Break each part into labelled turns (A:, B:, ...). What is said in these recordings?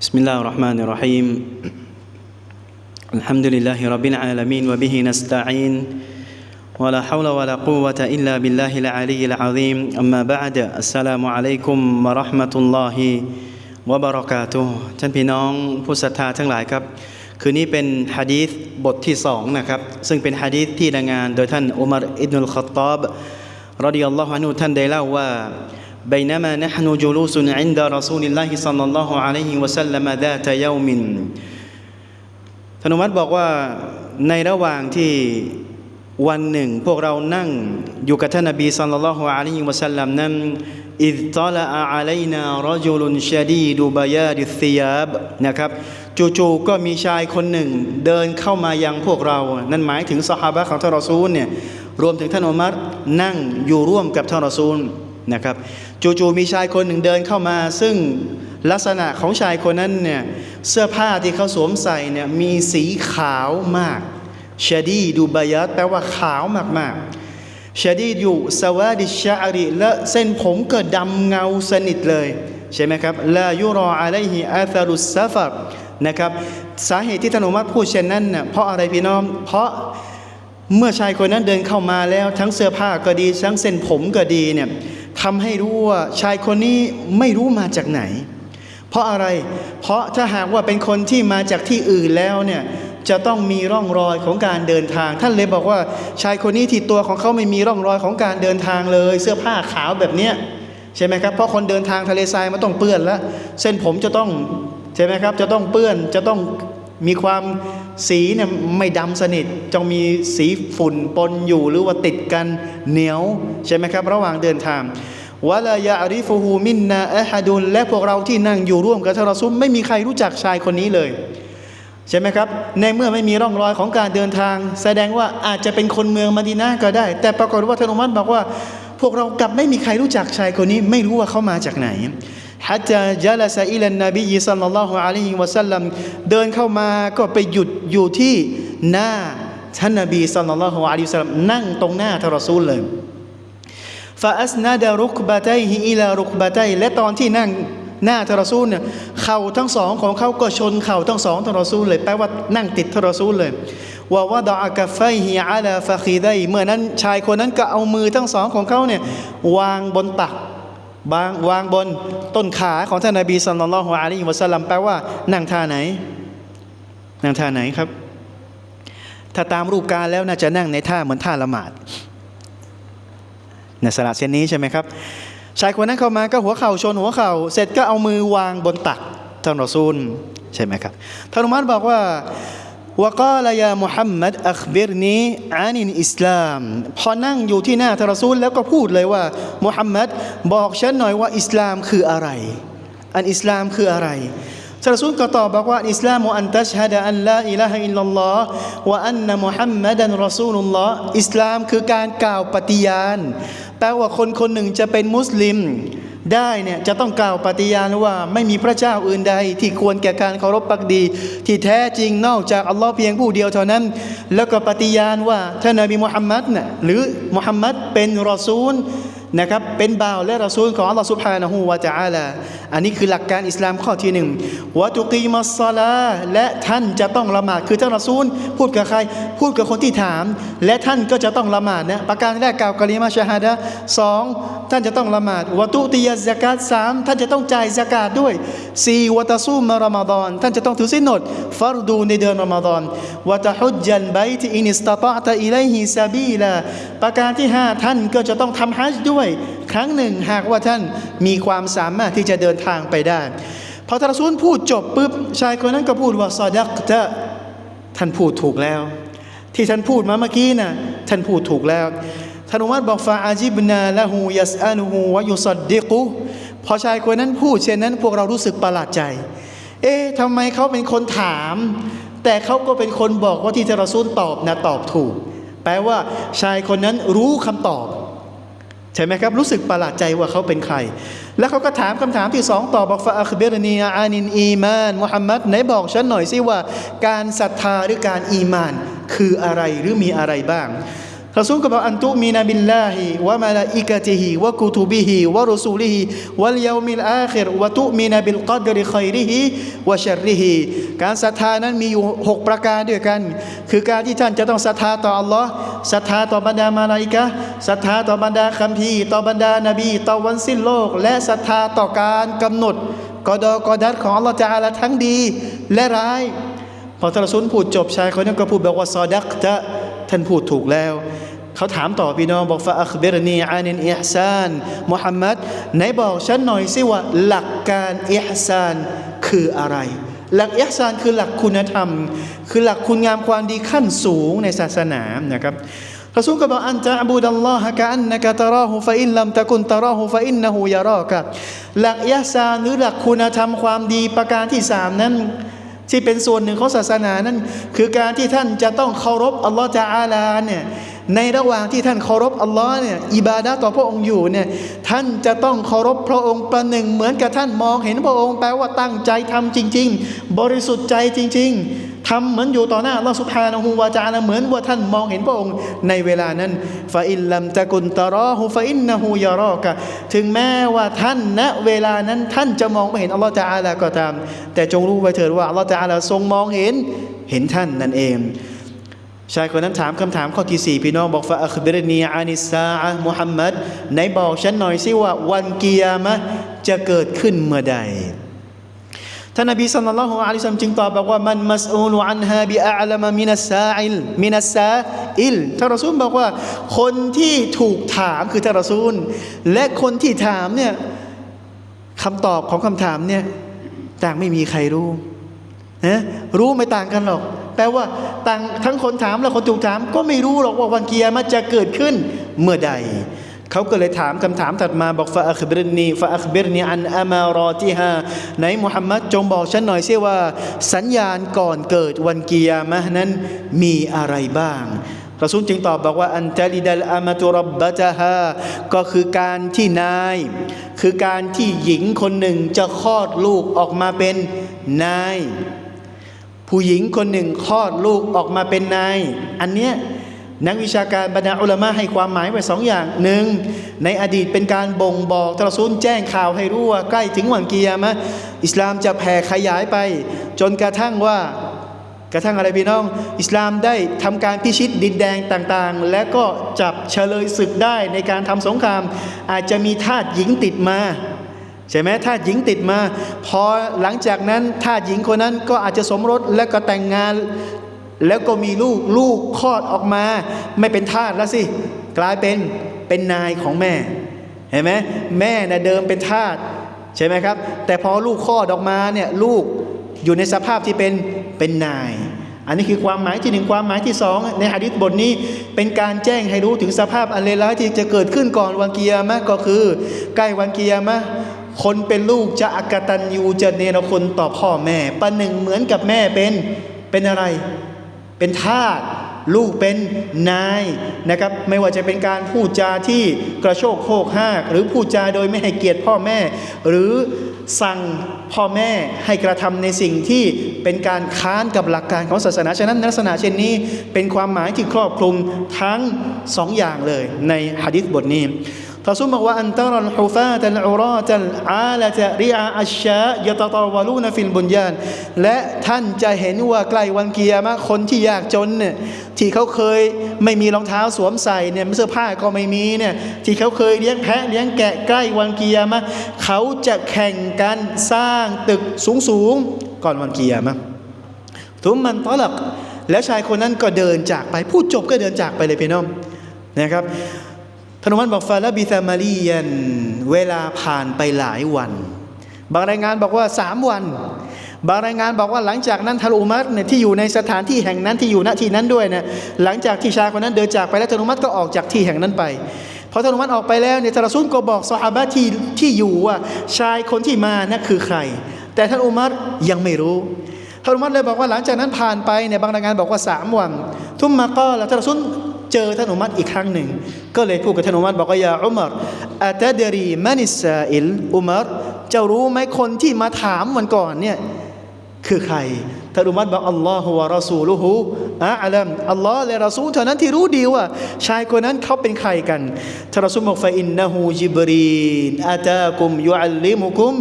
A: بسم الله الرحمن الرحيم الحمد لله رب العالمين وبه نستعين ولا حول ولا قوة إلا بالله العلي العظيم أما بعد السلام عليكم ورحمة الله وبركاته ท่านพี่น้องผู้ศรัทธาทั้งหลายครับ คืนนี้เป็นฮะดีษบทที่สองนะครับ ซึ่งเป็นฮะดีษที่รายงานโดยท่านอุมารอิบนุลขัตตอบรดิยัลลอฮุอันฮุท่านได้เล่าว่า بينما نحن جلوس عند رسول الله صلى الله عليه وسلم ذات يوم ธนุมัติบอกว่าในระหว่างที่วันหนึ่ง พวกเรานั่งอยู่กับท่านนบีสัลลัลลอฮุอะลัยฮิวะสัลลัมนั้นอิดตละอะลัยนารจุลุนชะดีดูบายาดิซิยาบนะครับจู่ๆก็มีชายคนหนึ่งเดินเข้ามายังพวกเรา นั่นหมายถึงสหายของท่านรอซูลเนี่ยรวมถึงท่านอุมัรนั่งอยู่ร่วมกับท่านรอซูล นะครับจู่ๆมีชายคนหนึ่งเดินเข้ามา ซึ่งลักษณะของชายคนนั้นเนี่ยเสื้อผ้าที่เขาสวมใส่เนี่ยมีสีขาวมากชาดีดูบายัดแปลว่าขาวมากๆชาดีอยู่สวาดิชาอริและเส้นผมเก็ดดำเงาสนิทเลยใช่ไหมครับลายุรออะลัยฮิอาธารุสซาฟัรนะครับสาเหตุที่ท่านอุมัรพูดเช่นนั้นเน่ยเพราะอะไรพี่น้อง เพราะเมื่อชายคนนั้นเดินเข้ามาแล้วทั้งเสื้อผ้าก็ดี ทั้งเส้นผมก็ดีเนี่ย ทำให้รู้ว่าชายคนนี้ไม่รู้มาจากไหน เพราะอะไร เพราะถ้าหากว่าเป็นคนที่มาจากที่อื่นแล้วเนี่ยจะต้องมีร่องรอยของการเดินทาง ท่านเลยบอกว่าชายคนนี้ที่ตัวของเขาไม่มีร่องรอยของการเดินทางเลย เสื้อผ้าขาวแบบเนี้ยใช่ไหมครับเพราะคนเดินทางทะเลทรายมันต้องเปื้อนแล้ว เส้นผมจะต้องใช่ไหมครับจะต้องเปื้อนจะต้อง มีความสีเนี่ยไม่ดำสนิทจงมีสีฝุ่นปนอยู่หรือว่าติดกันเหนียวใช่ไหมครับ ระหว่างเดินทางวะลายาอาริฟูฮูมินนาอะฮัดุลและพวกเราที่นั่งอยู่ร่วมกับท่านรอซูลไม่มีใครรู้จักชายคนนี้เลยใช่ไหมครับ ในเมื่อไม่มีร่องรอยของการเดินทาง แสดงว่าอาจจะเป็นคนเมืองมาดีนาก็ได้ แต่ปรากฏว่าท่านอุมัรบอกว่า พวกเรากลับไม่มีใครรู้จักชายคนนี้ ไม่รู้ว่าเขามาจากไหน ฮัจจาจัลสอิลันนบีสัลลัลลอฮุอะลัยฮิวะสัลลัมเดินเข้ามาก็ไปหยุดอยู่ที่หน้าท่านนบีสัลลัลลอฮุอะลัยฮิวะสัลลัมนั่งตรงหน้าทารซูลเลยฟาอัสนาดารุกบะไตฮิอิลารุกบะไตและตอนที่นั่งหน้าทารซูลเนี่ยเข่าทั้งสองของเขาก็ชนเข่าทั้งสองทารซูลเลยแปลว่านั่งติดทารซูลเลยว่าวะดะกะไฟฮิอาลาฟะคีไดเมื่อนั้นชายคนนั้นก็เอามือทั้งสองของเขาเนี่ยวางบนตัก บางวางบนต้นขาของท่านนบีสัลลัลลอฮุอะลัยฮิวะสัลลัมแปลว่านั่งท่าไหน นั่งท่าไหนครับ ถ้าตามรูปการแล้วน่าจะนั่งในท่าเหมือนท่าละหมาดในสระเช่นนี้ใช่ไหมครับ ชายคนนั้นเข้ามาก็หัวเข่าชนหัวเข่า เสร็จก็เอามือวางบนตักท่านรอซูลใช่ไหมครับท่านอุมัรบอกว่า วกาลยามุฮัมมัดอัคบิรนีอานินอิสลามพอนั่งอยู่ที่หน้าทารอซูลแล้วก็พูดเลยว่ามุฮัมมัดบอกฉันหน่อยว่าอิสลามคืออะไร อันอิสลามคืออะไรทารอซูลก็ตอบบอกว่าอิสลามอันตัชฮะดะอันลาอิลาฮะอิลลัลลอฮ์วะอันนะมุฮัมมัดันรอซูลุลลอฮ์อิสลามคือการกล่าวปฏิญาณแปลว่าคนคนหนึ่งจะเป็นมุสลิม ได้เนี่ยจะต้องกล่าวปฏิญาณว่าไม่มีพระเจ้าอื่นใด ที่ควรแก่การเคารพปักดี ที่แท้จริงนอกจากอัลลอฮ์เพียงผู้เดียวเท่านั้น แล้วก็ปฏิญาณว่าท่านนบีมุฮัมมัดน่ะหรือมุฮัมมัดเป็นรอซูลนะครับเป็นบ่าวและรอซูลของอัลลอฮ์สุบฮานะฮูวาจาอัลาอันนี้คือหลักการอิสลามข้อที่หนึ่งวะตุกีมัสซาลาและท่านจะต้องละหมาดคือท่านรอซูล พูดกับใคร พูดกับคนที่ถาม และท่านก็จะต้องละหมาดนะประการแรกกล่าวกะลิมาชาฮาดะสองท่านจะต้องละหมาดวะตุติยะซะกาตสามท่านจะต้องจ่ายซะกาตด้วยสี่วะตะซูมารอมฎอนท่านจะต้องถือศีลอดฟัรดูในเดือนรอมฎอนวะตะฮุจันไบตอินิสตะตะตะอิลัยฮิซาบีลาประการที่ห้าท่านก็จะต้องทำฮัจด้วย ครั้งหนึ่งหากว่าท่านมีความสามารถที่จะเดินทางไปได้พอทารซูลพูดจบปุ๊บชายคนนั้นก็พูดว่าซอดักตะท่านพูดถูกแล้ว ที่ท่านพูดมาเมื่อกี้นะท่านพูดถูกแล้ว ท่านอุมัรบอกฟาอาจิบนาละหูยัสอานูหูวะยุสดดิกุพอชายคนนั้นพูดเช่นนั้นพวกเรารู้สึกประหลาดใจ เอ๊ะทำไมเขาเป็นคนถาม แต่เขาก็เป็นคนบอกว่าที่ทรซูลตอบนะตอบถูก แปลว่าชายคนนั้นรู้คำตอบ ใช่ไหมครับ รู้สึกประหลาดใจว่าเขาเป็นใคร แล้วเขาก็ถามคำถามที่สองต่อบอกฟาอัคเบรนีอานินอีมานมุฮัมมัดไหนบอกฉันหน่อยสิว่า การศรัทธาหรือการอีมาน คืออะไรหรือมีอะไรบ้าง
B: รอซูลก็บอกอันตุมีนาบิลลาฮิวะมาลาอิกะติฮิวะกุตุบิฮิวะรุสูลิฮิวัลยามิลอาคิรวะตุมีนาบิลกัดริขัยริฮิวะชัรริฮิการศรัทธานั้นมีอยู่ 6 ประการด้วยกัน คือการที่ท่านจะต้องศรัทธาต่ออัลลอฮ์ศรัทธาต่อบรรดามาลาอิกะศรัทธาต่อบรรดาคัมภีร์ต่อบรรดานบีต่อวันสิ้นโลก และศรัทธาต่อการกำหนดกอดอกอดัดของอัลลอฮ์จะอาลาทั้งดีและร้ายพอทานรอซูลพูดจบชายคนนั้นก็พูดบอกว่าซอดักตะ ท่านพูดถูกแล้ว เขาถามต่อพี่น้องบอกฟาอัคเบรนีอานินอิฮซานมุฮัมมัดไหนบอกฉันหน่อยสิว่าหลักการอิฮซานคืออะไร หลักอิฮซานคือหลักคุณธรรม คือหลักคุณงามความดีขั้นสูงในศาสนานะครับรอซูลก็บอกอันจะอบูดัลลอฮะกะอันนะกะตะราหูฟะอินลัมตะกุนตะราหูฟะอินนะฮูยารอกะหลักอิฮซานหรือหลักคุณธรรมความดีประการที่สามนั้น ที่เป็นส่วนหนึ่งของศาสนานั้น คือการที่ท่านจะต้องเคารพอัลลอฮฺจาอาลาเนี่ย ในระหว่างที่ท่านเคารพอัลลอฮ์เนี่ยอิบาดะต่อพระองค์อยู่เนี่ยท่านจะต้องเคารพพระองค์ประหนึ่ง เหมือนกับท่านมองเห็นพระองค์แปลว่าตั้งใจทำจริง ๆ บริสุทธิ์ใจจริง ๆทำเหมือนอยู่ต่อหน้าอัลลอฮฺสุบฮานะฮูวาจาละเหมือนว่าท่านมองเห็นพระองค์ในเวลานั้นฟาอิลลัมตะกุนตะรอฮูฟาอินนะฮูยารอกะถึงแม้ว่าท่านณเวลานั้นท่านจะมองไม่เห็นอัลลอฮฺจาอาลาก็ตาม แต่จงรู้ไว้เถิดว่าอัลลอฮฺจาอาลาทรงมองเห็นเห็นท่านนั่นเอง ชายคนนั้นถามคำถามข้อที่สี่พี่น้องบอกฟาอัคบิรนีอานิสซาอะมุฮัมมัดไหนบอกฉันหน่อยสิว่าวันกิยามะจะเกิดขึ้นเมื่อใดท่านนบีสัลลัลลอฮุอะลัยฮิวะซัลลัมจึงตอบบอกว่ามันมัสอูลอันฮาบิอาลามะมินัสซาอิลมินัสซาอิลท่านรอซูลบอกว่า คนที่ถูกถามคือท่านรอซูล และคนที่ถามเนี่ยคำตอบของคำถามเนี่ยต่างไม่มีใครรู้นะรู้ไม่ต่างกันหรอก แปลว่าต่างทั้งคนถามและคนถูกถาม ก็ไม่รู้หรอกว่าวันเกียร์มันจะเกิดขึ้นเมื่อใดเขาก็เลยถามคำถามถัดมาบอกฟาอัคบิรนีฟาอัคบิรนีอันอามารอติฮาไหนมุฮัมมัดจงบอกฉันหน่อยเสิว่า สัญญาณก่อนเกิดวันกิยามะนั้นมีอะไรบ้างรอซูลจึงตอบบอกว่าอันตลิดัลอามาตุรับบะตะฮาก็คือการที่นาย คือการที่หญิงคนหนึ่งจะคลอดลูกออกมาเป็นนาย ผู้หญิงคนหนึ่งคลอดลูกออกมาเป็นนาย อันเนี้ยนักวิชาการบรรดาอุลามะให้ความหมายไว้สองอย่างหนึ่งในอดีตเป็นการบ่งบอกตรซูลแจ้งข่าวให้รู้ว่าใกล้ถึงวันกิยามะอิสลามจะแผ่ขยายไป จนกระทั่งว่ากระทั่งอะไรพี่น้อง อิสลามได้ทำการพิชิตดินแดงต่างๆ และก็จับเฉลยศึกได้ในการทำสงคราม อาจจะมีทาสหญิงติดมา ใช่ไหมทาสหญิงติดมา พอหลังจากนั้นทาสหญิงคนนั้นก็อาจจะสมรสและก็แต่งงาน แล้วก็มีลูกลูกคลอดออกมา ไม่เป็นทาสแล้วสิกลายเป็นเป็นนายของแม่เห็นไหมแม่นะเดิมเป็นทาสใช่ไหมครับ แต่พอลูกคลอดออกมาเนี่ยลูกอยู่ในสภาพที่เป็นเป็นนาย อันนี้คือความหมายที่หนึ่งความหมายที่สองในหะดีษบทนี้เป็นการแจ้งให้รู้ถึงสภาพอันเลวร้ายที่จะเกิดขึ้นก่อนวันกิยามะก็คือ ใกล้วันกิยามะ คนเป็นลูกจะอกตัญญูจะเนรคุณต่อพ่อแม่ประหนึ่งเหมือนกับแม่เป็นเป็นอะไร เป็นทาสลูกเป็นนายนะครับ ไม่ว่าจะเป็นการพูดจาที่กระโชกโคกห้าก หรือพูดจาโดยไม่ให้เกียรติพ่อแม่ หรือสั่งพ่อแม่ให้กระทำในสิ่งที่เป็นการค้านกับหลักการของศาสนาฉะนั้นลักษณะเช่นนี้เป็นความหมายที่ครอบคลุมทั้งสองอย่างเลยในหะดีษบทนี้ ทรซูลบอกว่าอันตรัลฮุฟาตัลอุราตัลอาลตะริอาอัชชายะตตาวลูนฟิลบุญญานและท่านจะเห็นว่าใกล้วันเกียร์มาคนที่ยากจนเนี่ยที่เขาเคยไม่มีรองเท้าสวมใส่เนี่ยเสื้อผ้าก็ไม่มีเนี่ยที่เขาเคยเลี้ยงแพะเลี้ยงแกะใกล้วันเกียร์มาเขาจะแข่งกันสร้างตึกสูงๆก่อนวันเกียร์มาทุมมันตอลักแล้วชายคนนั้นก็เดินจากไปพูดจบก็เดินจากไปเลยพี่น้องนะครับ นวันบอกฟาลบิซามารียันเวลาผ่านไปหลายวัน บางรายงานบอกว่าสามวัน บางรายงานบอกว่าหลังจากนั้นทารุมัตเนี่ยที่อยู่ในสถานที่แห่งนั้นที่อยู่ณที่นั้นด้วยเนี่ยหลังจากที่ชายคนนั้นเดินจากไปแล้วทารุมัตก็ออกจากที่แห่งนั้นไปพอทารุมัตออกไปแล้วเนี่ยทารซุลก็บอกซอฮาบะที่ที่อยู่ว่าชายคนที่มานั่นคือใคร แต่ท่านอุมัรยังไม่รู้ท่านอุมัรเลยบอกว่าหลังจากนั้นผ่านไปเนี่ยบางรายงานบอกว่าสามวัน ทุ่มมาก็แล้วทานรอซุลเจอท่านอุมัรอีกครั้งหนึ่ง ก็เลยพูดกับท่านอุมัรบอกว่ายาอุมัรอาตาดรีมานิสซาอิลอุมัรเจ้ารู้ไหมคนที่มาถามวันก่อนเนี่ยคือใครท่านอุมัตบอกอัลลอฮฺวะรอซูลุฮูอะลัมอัลลอฮ์และรอซูลเท่านั้นที่รู้ดีว่า ชายคนนั้นเขาเป็นใครกันท่านรอซูลบอกฟาอินนะฮูจิบรีนอาตากุมยุอัลลิมุกุม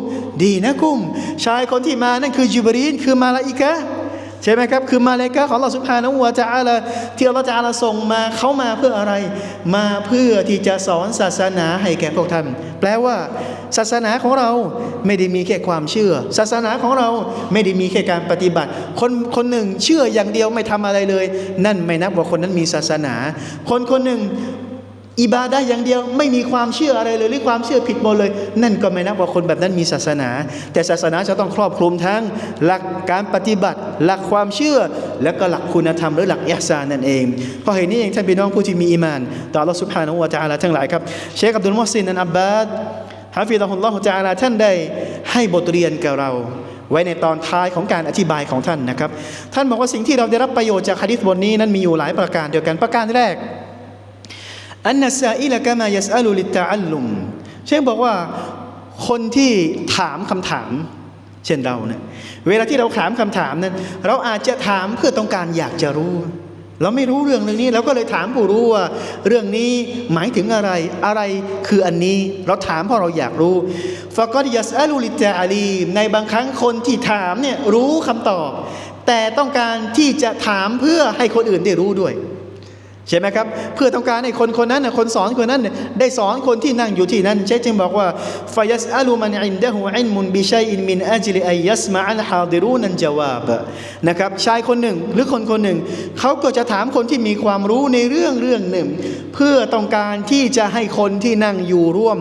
B: ดีนะกุม ชายคนที่มานั่นคือจิบรีนคือมาลาอิกะ ใช่ไหมครับ คือมาเลกะห์ของเราสุภานะฮูวะตะอาลาที่อัลลอฮฺตะอาลาส่งมาเขามาเพื่ออะไร มาเพื่อที่จะสอนศาสนาให้แก่พวกท่านแปลว่า ศาสนาของเราไม่ได้มีแค่ความเชื่อ ศาสนาของเราไม่ได้มีแค่การปฏิบัติ คนคนหนึ่งเชื่ออย่างเดียวไม่ทำอะไรเลย นั่นไม่นับว่าคนนั้นมีศาสนา คนคนหนึ่ง อิบาดะอย่างเดียวไม่มีความเชื่ออะไรเลยหรือความเชื่อผิดหมดเลย นั่นก็ไม่นับว่าคนแบบนั้นมีศาสนา แต่ศาสนาจะต้องครอบคลุมทั้งหลักการปฏิบัติ หลักความเชื่อ และก็หลักคุณธรรมหรือหลักเอิสานนั่นเองเพราะเหตุนี้เองท่านพี่น้องผู้ที่มีอิมานต่อเราสุภานุวะจาลาทั้งหลายครับเชคอับดุลมุสลินอันอับบาดฮะฟิดะฮุลลอฮุจาลาท่านได้ให้บทเรียนกับเราไว้ในตอนท้ายของการอธิบายของท่านนะครับ ท่านบอกว่าสิ่งที่เราได้รับประโยชน์จากฮะดิษบทนี้นั้นมีอยู่หลายประการเดียวกันประการแรก อันนัสอิลกะมายัสอัลุลิตตะอัลลุมเช่นบอกว่าคนที่ถามคำถาม เช่นเราเนี่ยเวลาที่เราถามคำถามนั้น เราอาจจะถามเพื่อต้องการอยากจะรู้ เราไม่รู้เรื่องเรื่องนี้เราก็เลยถามผู้รู้ว่า เรื่องนี้หมายถึงอะไรอะไรคืออันนี้เราถามเพราะเราอยากรู้ฟะกอดยัสอัลุลิตตะอาลีมในบางครั้งคนที่ถามเนี่ยรู้คำตอบ แต่ต้องการที่จะถามเพื่อให้คนอื่นได้รู้ด้วย ใช่ไหมครับ เพื่อต้องการให้คนคนนั้นคนสอนคนนั้น ได้สอนคนที่นั่งอยู่ที่นั้นเชคจึงบอกว่าฟยัสอัลูมันอินดะฮูอินมุนบิชัยอินมินอัจลิอัยยัสมาอัลฮาดิรูนันจาวาบนะครับชายคนหนึ่งหรือคนคนหนึ่ง เขาก็จะถามคนที่มีความรู้ในเรื่องเรื่องหนึ่ง เพื่อต้องการที่จะให้คนที่นั่งอยู่ร่วม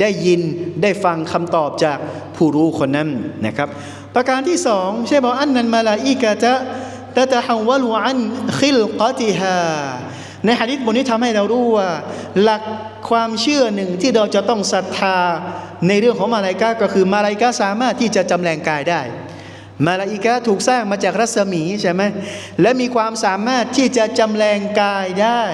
B: ได้ยินได้ฟังคำตอบจากผู้รู้คนนั้นนะครับ ประการที่สองใช่บอกอันนันมาลาอิกะจะตะตะฮาวลุอันคิลกติฮา ในหะดิษบทนี้ทำให้เรารู้ว่า หลักความเชื่อหนึ่งที่เราจะต้องศรัทธาในเรื่องของมาลาอิกะห์ก็คือมาลาอิกะห์สามารถที่จะจำแรงกายได้ มาลาอิกะห์ถูกสร้างมาจากรัศมีใช่ไหมและมีความสามารถที่จะจำแรงกายได้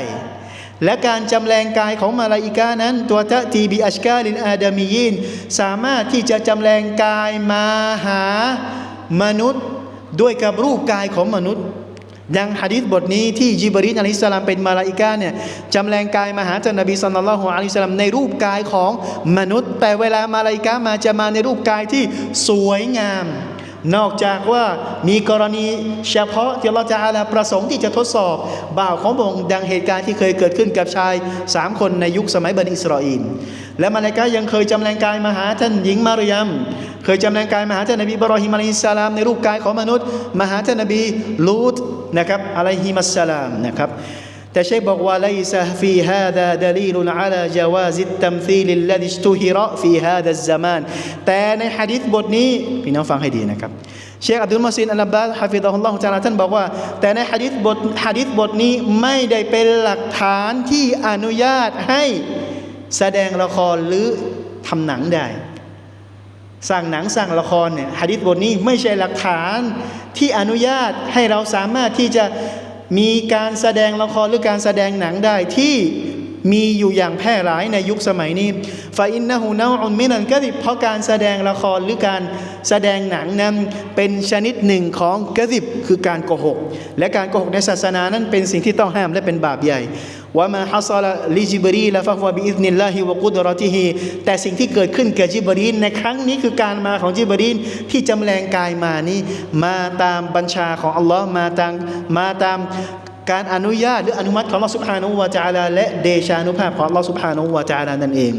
B: และการจำแรงกายของมาลาอิกะห์นั้น ตัวตะตีบีอัชกาลินอาดามียินสามารถที่จะจำแรงกายมาหามนุษย์ ด้วยกับรูปกายของมนุษย์ ดังหะดีษบทนี้ที่จิบรีนอะลัยฮิสลามเป็นมาลาอิกาเนี่ยจำแรงกายมาหาท่านนบีสัลลัลลอฮุอะลัยฮิสลามในรูปกายของมนุษย์ แต่เวลามาลาอิกามาจะมาในรูปกายที่สวยงาม นอกจากว่ามีกรณีเฉพาะที่เราจะอาลาประสงค์ที่จะทดสอบ บ่าวของพระองดังเหตุการณ์ที่เคยเกิดขึ้นกับชายสามคนในยุคสมัยบันิอิสราเอลและมาลาอิกายังเคยจำแรงกายมาหาท่านหญิงมารยม เคยจำแรงกายมาหาท่านนบีอิบรอฮิมอะลัยฮิสสลามในรูปกายของมนุษย์มาหาท่านนบีลูตนะครับอะลัยฮิมัสสลามนะครับ แต่เชคบอกว่า ليس في هذا دليل على جواز التمثيل الذي اشتهر في هذا الزمان แต่ในหะดีษบทนี้พี่น้องฟังให้ดีนะครับ เชคอับดุลมุซินอัลบาสฮะฟิซะฮุลลอฮุตะอาลาท่านบอกว่า แต่ในหะดีษบทหะดีษบทนี้ไม่ได้เป็นหลักฐานที่อนุญาตให้แสดงละครหรือทำหนังได้ สร้างหนังสร้างละครเนี่ยหะดีษบทนี้ไม่ใช่หลักฐานที่อนุญาตให้เราสามารถที่จะมีการแสดงละครหรือการแสดงหนังได้ที่มีอยู่อย่างแพร่หลายในยุคสมัยนี้ฟาอินนะฮูนาอุนมินันกะดิบเพราะการแสดงละครหรือการแสดงหนังนั้นเป็นชนิดหนึ่งของกะดิบคือการโกหก และการโกหกในศาสนานั้นเป็นสิ่งที่ต้องห้ามและเป็นบาปใหญ่ ว่ามาฮัสลลิจิบรีละฟะฮวะบิอิซนิลลาฮิวะกุดรอติฮิแต่สิ่งที่เกิดขึ้นแก่จิบรีนในครั้งนี้คือการมาของจิบรีนที่จำแรงกายมานี้ มาตามบัญชาของอัลลอฮ์มาตามมาตามการอนุญาตหรืออนุมัติของอัลลอฮ์ سبحانه และ تعالى และเดชานุภาพของอัลลอฮ์ سبحانه และ تعالى นั่นเอง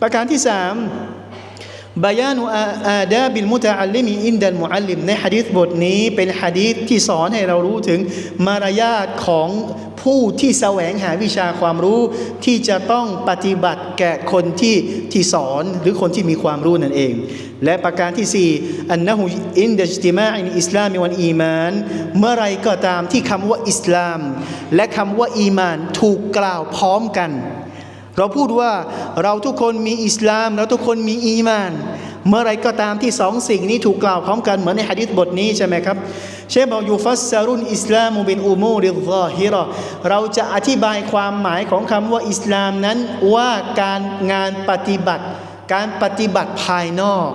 B: ประการที่สาม บายานุอาดาบิลมุตะอัลลิมีอินดัลมุอัลลิมในหะดีษบทนี้เป็นหะดีษที่สอนให้เรารู้ถึงมารยาทของผู้ที่แสวงหาวิชาความรู้ที่จะต้องปฏิบัติแก่คนที่ที่สอนหรือคนที่มีความรู้นั่นเอง และประการที่สี่อันนะฮูอินดัจติมาอินอิสลามวันอีมาน เมื่อไรก็ตามที่คำว่าอิสลาม และคำว่าอีมานถูกกล่าวพร้อมกัน เราพูดว่าเราทุกคนมีอิสลาม เราทุกคนมีอีมาน เมื่อไรก็ตามที่สองสิ่งนี้ถูกกล่าวพร้อมกันเหมือนในหะดีษบทนี้ใช่ไหมครับ เชฟบอกยูฟัสซารุนอิสลามุบินอูมูริซาฮิรอเราจะอธิบายความหมายของคำว่าอิสลามนั้นว่าการงานปฏิบัติ การปฏิบัติภายนอก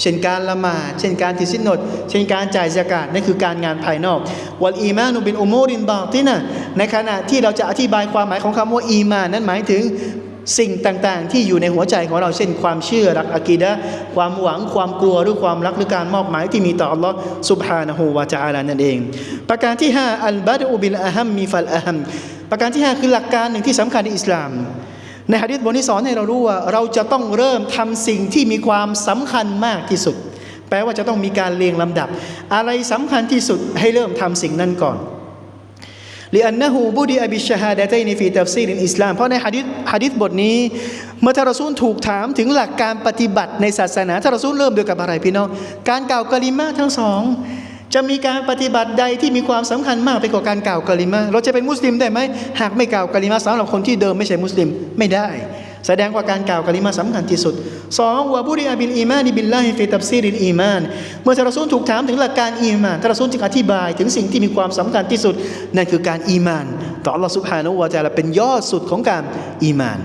B: เช่นการละหมาดเช่นการถือศีลอดเช่นการจ่ายสกาดนั่นคือการงานภายนอกวัลอีมานุบินอุโมรินบาตินะในขณะที่เราจะอธิบายความหมายของคำว่าอีมานนั้นหมายถึง สิ่งต่างๆ ที่อยู่ในหัวใจของเราเช่น ความเชื่อรักอากีดะความหวังความกลัวหรือความรักหรือการมอบหมายที่มีต่ออัลลอฮ์สุบฮานะฮูวาจาลานั่นเอง ประการที่ 5 อัลบาดอุบิลอาฮัมมีฟัลอาฮัมประการที่ 5 คือหลักการหนึ่งที่สำคัญในอิสลาม ในฮะดิษบทที่สอนให้เรารู้ว่า เราจะต้องเริ่มทำสิ่งที่มีความสำคัญมากที่สุด แปลว่าจะต้องมีการเรียงลำดับ อะไรสำคัญที่สุดให้เริ่มทำสิ่งนั้นก่อน لأنه بدأ بالشهادتين في تفسير الإسلام เพราะในฮะดิษฮะดิษบทนี้ เมื่อท่านรอซูลถูกถามถึงหลักการปฏิบัติในศาสนาท่านรอซูลเริ่มด้วยกับอะไรพี่น้อง การกล่าวกะลิมาทั้งสอง จะมีการปฏิบัติใดที่มีความสำคัญมากไปกว่าการกล่าวกะลิมาเราจะเป็นมุสลิมได้ไหมหากไม่กล่าวกะลิมาสำหรับคนที่เดิมไม่ใช่มุสลิมไม่ได้ แสดงว่าการกล่าวกะลิมาสำคัญที่สุดสองวะบุริอาบินอีมานีบิลลาฮิฟิตับซีรินอีมาน เมื่อทารสูนถูกถามถึงหลักการอีมานทารสูนจึงอธิบายถึงสิ่งที่มีความสำคัญที่สุด นั่นคือการอีมาน ต่ออัลลสุบานุวะจาละเป็นยอดสุดของการอีมาน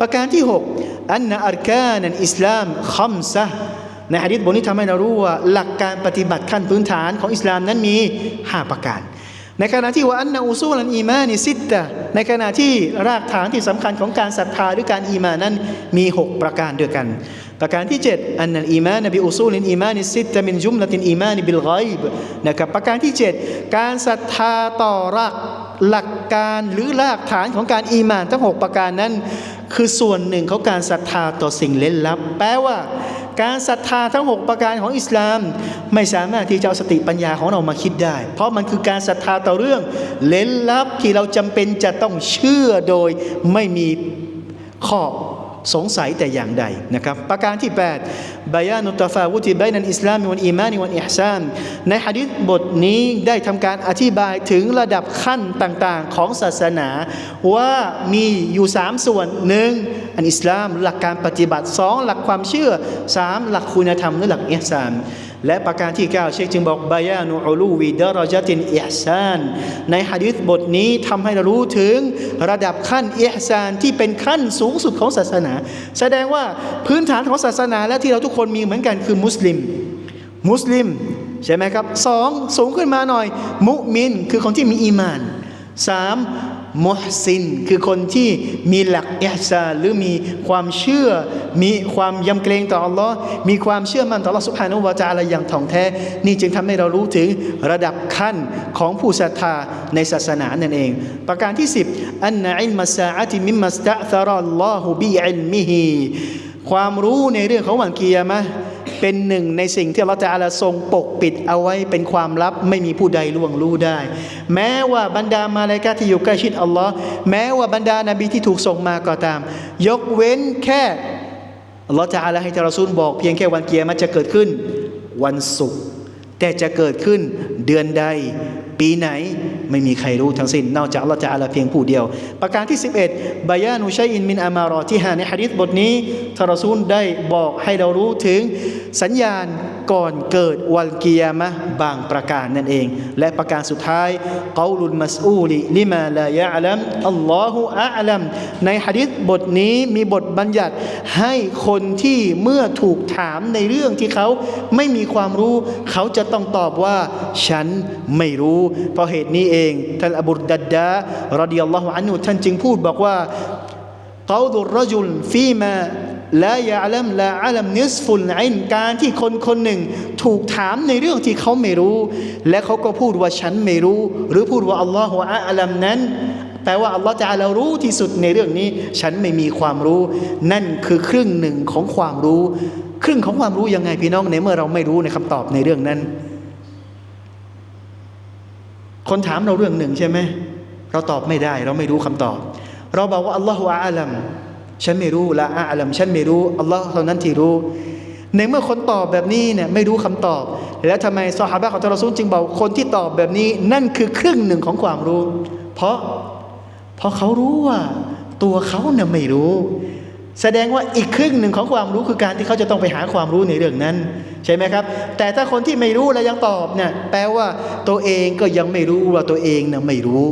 B: ประการที่ 6 อันนาอัลกานันอิสลามคอมซะในฮะดิษบทนี้ทำให้เรารู้ว่าหลักการปฏิบัติขั้นพื้นฐานของอิสลามนั้นมี 5 ประการ ในขณะที่ว่าอันนาอุซูลันอีมานิซิตตะในขณะที่รากฐานที่สำคัญของการศรัทธาหรือการอีมานั้นมี 6 ประการด้วยกัน ประการที่ 7 อันนัลอีมานบิอุซูลินอีมานิซิตตะมินจุมลตินอีมานิบิลไกบนะครับประการที่ 7 การศรัทธาต่อรากหลักการหรือรากฐานของการอีมานทั้ง 6 ประการนั้น คือส่วนหนึ่งของการศรัทธาต่อสิ่งเล่นลับ แปลว่า การศรัทธาทั้ง 6 ประการของอิสลาม ไม่สามารถที่จะเอาสติปัญญาของเรามาคิดได้ เพราะมันคือการศรัทธาต่อเรื่อง เล่นลับที่เราจำเป็นจะต้องเชื่อโดยไม่มีข้อสงสัยแต่อย่างใดนะครับประการที่ 8บายานุตฟาวุติบยนันอิสลามวันอีมานิวันอิฮซานในหะดิษบทนี้ได้ทำการอธิบายถึงระดับขั้นต่างๆของศาสนา ว่ามีอยู่ 3 ส่วนหนึ่ง อันอิสลามหลักการปฏิบัติ2หลักความเชื่อ3หลักคุณธรรมหรือหลักอิฮซานและประการที่9เชคจึงบอกบายานุอูลูวิดารจัตินอิฮซานในหะดิษบทนี้ทำให้เรารู้ถึงระดับขั้นอิฮซานที่เป็นขั้นสูงสุดของศาสนา แสดงว่าพื้นฐานของศาสนาและที่เราทุกคนมีเหมือนกันคือมุสลิม มุสลิมใช่ไหมครับสองสูงขึ้นมาหน่อย มุมินคือคนที่มีอีมานสาม มุฮซิน คือคนที่มีหลักอิฮซาหรือมีความเชื่อ มีความยำเกรงต่ออัลลอฮ์มีความเชื่อมั่นต่ออัลลอฮ์สุบฮานุวะจาอะไรอย่างถ่องแท้ นี่จึงทำให้เรารู้ถึงระดับขั้นของผู้ศรัทธาในศาสนานั่นเอง ประการที่ 10 อันนะอิลมัสซาอติมิมัสตะซารอัลลอฮุบิอิลมิฮีความรู้ในเรื่องของวันกิยามะ เป็นหนึ่งในสิ่งที่อัลลอตะอาลาทรงปกปิดเอาไว้เป็นความลับไม่มีผู้ใดล่วงรู้ได้ แม้ว่าบรรดามาลาอิกะฮ์ที่อยู่ใกล้ชิดอัลลอฮ์แม้ว่าบรรดานาบีที่ถูกส่งมาก็ตาม ยกเว้นแค่อัลลอตะอาลาให้ทารอซูลบอกเพียงแค่วันเกียรมันจะเกิดขึ้นวันศุกร์แต่จะเกิดขึ้นเดือนใดปีไหนไม่มีใครรู้ทั้งสิ้น นอกจากอัลอฮฺจะอาลาเพียงผู้เดียว ประการที่ 11บายานุชัยอินมินอามารอที่หาในฮะดิษบทนี้ทารซูลได้บอกให้เรารู้ถึงสัญญาณก่อนเกิดวันกิยามะบางประการนั่นเอง และประการสุดท้ายกาลุลมัสอูลิลิมาลายะลัมอัลลอฮุอะลัมในฮะดิษบทนี้มีบทบัญญัติให้คนที่เมื่อถูกถามในเรื่องที่เขาไม่มีความรู้ เขาจะต้องตอบว่า ฉันไม่รู้ เพราะเหตุนี้เองท่านอบูดัดดารดิยัลลอฮุอันุท่านจึงพูดบอกว่ากาดุ รรจุลาละยะลัมละอัลัมนิสฟุลอินการที่คนคนหนึ่งถูกถามในเรื่องที่เขาไม่รู้ และเขาก็พูดว่าฉันไม่รู้ หรือพูดว่าอัลลอฮฺอะลัมนั้นแปลว่าอัลลอฮฺจะอาลารู้ที่สุดในเรื่องนี้ ฉันไม่มีความรู้ นั่นคือครึ่งหนึ่งของความรู้ ครึ่งของความรู้ยังไงพี่น้องในเมื่อเราไม่รู้ในคำตอบในเรื่องนั้น คนถามเราเรื่องหนึ่งใช่ไหมเราตอบไม่ได้ เราไม่รู้คำตอบ เราบอกว่าอัลลอฮฺอาลัม ฉันไม่รู้ละอาลัมฉันไม่รู้อัลลอฮ์เท่านั้นที่รู้ ในเมื่อคนตอบแบบนี้เนี่ยไม่รู้คำตอบ แล้วทำไมซอฮาบะของทารซูลจึงบอกคนที่ตอบแบบนี้ นั่นคือครึ่งหนึ่งของความรู้ เพราะเพราะเขารู้ว่า ตัวเขาเนี่ยไม่รู้ แสดงว่าอีกครึ่งหนึ่งของความรู้คือการที่เขาจะต้องไปหาความรู้ในเรื่องนั้น ใช่ไหมครับ แต่ถ้าคนที่ไม่รู้แล้วยังตอบเนี่ยแปลว่าตัวเองก็ยังไม่รู้ว่าตัวเองเนี่ยไม่รู้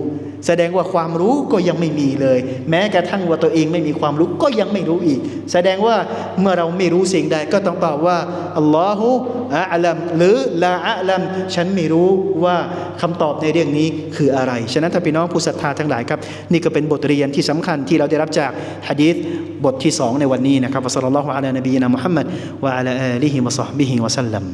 B: แสดงว่าความรู้ก็ยังไม่มีเลย แม้กระทั่งว่าตัวเองไม่มีความรู้ก็ยังไม่รู้อีก แสดงว่าเมื่อเราไม่รู้สิ่งใดก็ต้องตอบว่าอัลลอฮฺอัลลัมหรือลาอัลลัมฉันไม่รู้ว่าคำตอบในเรื่องนี้คืออะไร ฉะนั้นถ้าพี่น้องผู้ศรัทธาทั้งหลายครับ นี่ก็เป็นบทเรียนที่สำคัญที่เราได้รับจากฮะดีษบทที่สองในวันนี้นะครับอัสสลลัลลอฮุอะลานบีนะมุฮัมมัดวะอะลาอาลีฮิวะศอฮบิฮิวะสัลลัม